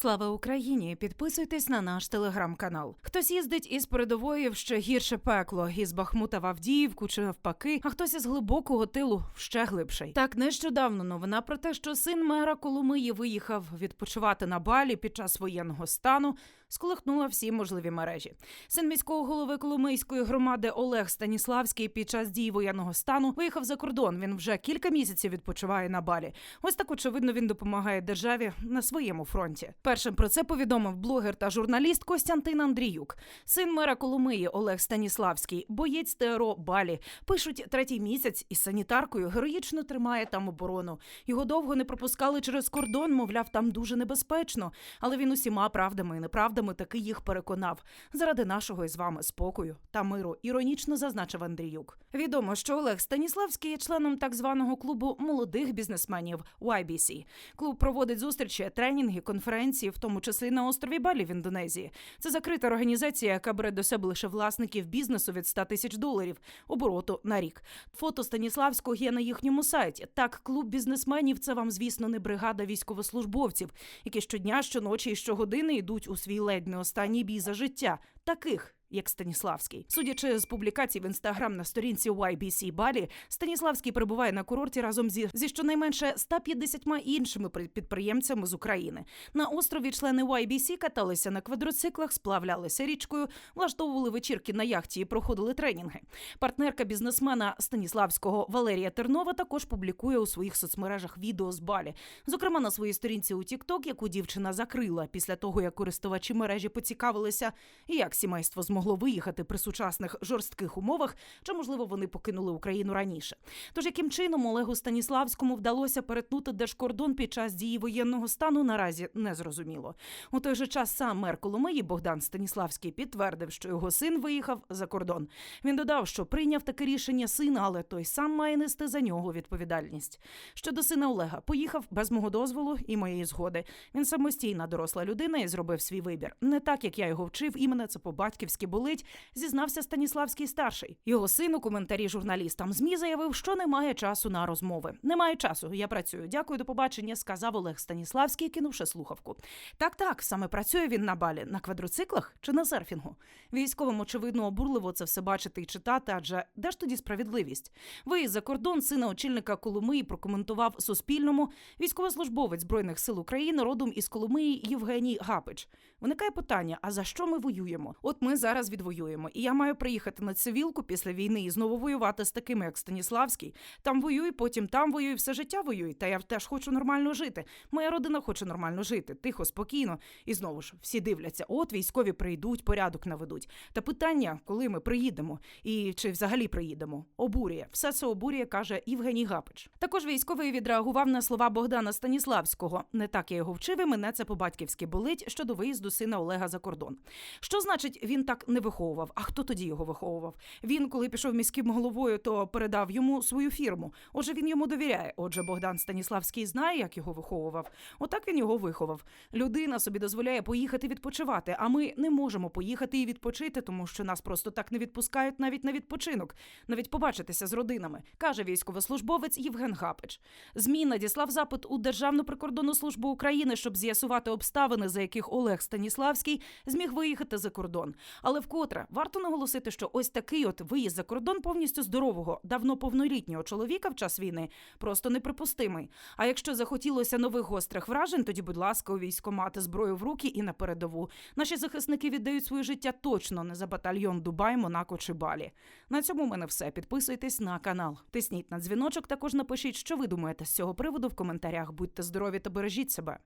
Слава Україні! Підписуйтесь на наш телеграм-канал. Хтось їздить із передової в ще гірше пекло, із Бахмута в Авдіївку чи навпаки, а хтось із глибокого тилу в ще глибший. Так нещодавно новина про те, що син мера Коломиї виїхав відпочивати на балі під час воєнного стану, сколихнула всі можливі мережі. Син міського голови Коломийської громади Олег Станіславський під час дії воєнного стану виїхав за кордон. Він вже кілька місяців відпочиває на балі. Ось так очевидно він допомагає державі на своєму фронті. Першим про це повідомив блогер та журналіст Костянтин Андріюк. Син мера Коломиї Олег Станіславський, боєць ТРО Балі. Пишуть третій місяць із санітаркою героїчно тримає там оборону. Його довго не пропускали через кордон, мовляв, там дуже небезпечно. Але він усіма правдами і неправдами таки їх переконав заради нашого із вами спокою та миру. Іронічно зазначив Андріюк. Відомо, що Олег Станіславський є членом так званого клубу молодих бізнесменів YBC. Клуб проводить зустрічі, тренінги, конференції, в тому числі на острові Балі в Індонезії. Це закрита організація, яка бере до себе лише власників бізнесу від 100 тисяч доларів обороту на рік. Фото Станіславського є на їхньому сайті. Так, клуб бізнесменів це вам, звісно, не бригада військовослужбовців, які щодня, щоночі і щогодини йдуть у свій ледь не останній бій за життя. Таких. Як Станіславський, судячи з публікацій в інстаграм на сторінці YBC Балі, Станіславський перебуває на курорті разом зі, зі щонайменше 150 іншими при- підприємцями з України. На острові члени YBC каталися на квадроциклах, сплавлялися річкою, влаштовували вечірки на яхті і проходили тренінги. Партнерка бізнесмена Станіславського Валерія Тернова також публікує у своїх соцмережах відео з Балі. Зокрема, на своїй сторінці у TikTok, яку дівчина закрила після того, як користувачі мережі поцікавилися, як сімейство змогло виїхати при сучасних жорстких умовах, чи можливо вони покинули Україну раніше. Тож яким чином Олегу Станіславському вдалося перетнути держкордон під час дії воєнного стану, наразі не зрозуміло. У той же час сам мер Коломиї Богдан Станіславський підтвердив, що його син виїхав за кордон. Він додав, що прийняв таке рішення сина, але той сам має нести за нього відповідальність. Щодо сина Олега, поїхав без мого дозволу і моєї згоди. Він самостійна доросла людина і зробив свій вибір. Не так, як я його вчив, і мене це по-батьківськи болить, зізнався Станіславський старший. Його син у коментарі журналістам ЗМІ заявив, що немає часу на розмови. Немає часу. Я працюю. Дякую, до побачення. Сказав Олег Станіславський, кинувши слухавку. Так, так, саме працює він на балі на квадроциклах чи на серфінгу. Військовим, очевидно, обурливо це все бачити і читати, адже де ж тоді справедливість? Виїзд за кордон сина очільника Коломиї прокоментував Суспільному військовослужбовець збройних сил України родом із Коломиї Євгеній Гапич. Виникає питання: а за що ми воюємо? От ми зараз відвоюємо, і я маю приїхати на цивілку після війни і знову воювати з такими, як Станіславський. Там воюй, потім там воюй, все життя воюй. Та я теж хочу нормально жити. Моя родина хоче нормально жити, тихо, спокійно. І знову ж всі дивляться: от військові прийдуть, порядок наведуть. Та питання, коли ми приїдемо, і чи взагалі приїдемо, обурює. Все це обурює, каже Євгеній Гапич. Також військовий відреагував на слова Богдана Станіславського. Не так я його вчив, і мене це по-батьківськи болить щодо виїзду сина Олега за кордон. Що значить він так не виховував? А хто тоді його виховував? Він, коли пішов міським головою, то передав йому свою фірму. Отже, він йому довіряє. Отже, Богдан Станіславський знає, як його виховував. Отак він його виховав. Людина собі дозволяє поїхати відпочивати, а ми не можемо поїхати і відпочити, тому що нас просто так не відпускають навіть на відпочинок, навіть побачитися з родинами, каже військовослужбовець Євген Гапич. ЗМІ надіслав запит у Державну прикордонну службу України, щоб з'ясувати обставини, за яких Олег Станіславський зміг виїхати за кордон. Але вкотре варто наголосити, що ось такий от виїзд за кордон повністю здорового, давно повнолітнього чоловіка в час війни просто неприпустимий. А якщо захотілося нових гострих вражень, тоді, будь ласка, у військо мати зброю в руки і на передову. Наші захисники віддають своє життя точно не за батальйон Дубай, Монако чи Балі. На цьому в мене все. Підписуйтесь на канал. Тисніть на дзвіночок. Також напишіть, що ви думаєте з цього приводу в коментарях. Будьте здорові та бережіть себе.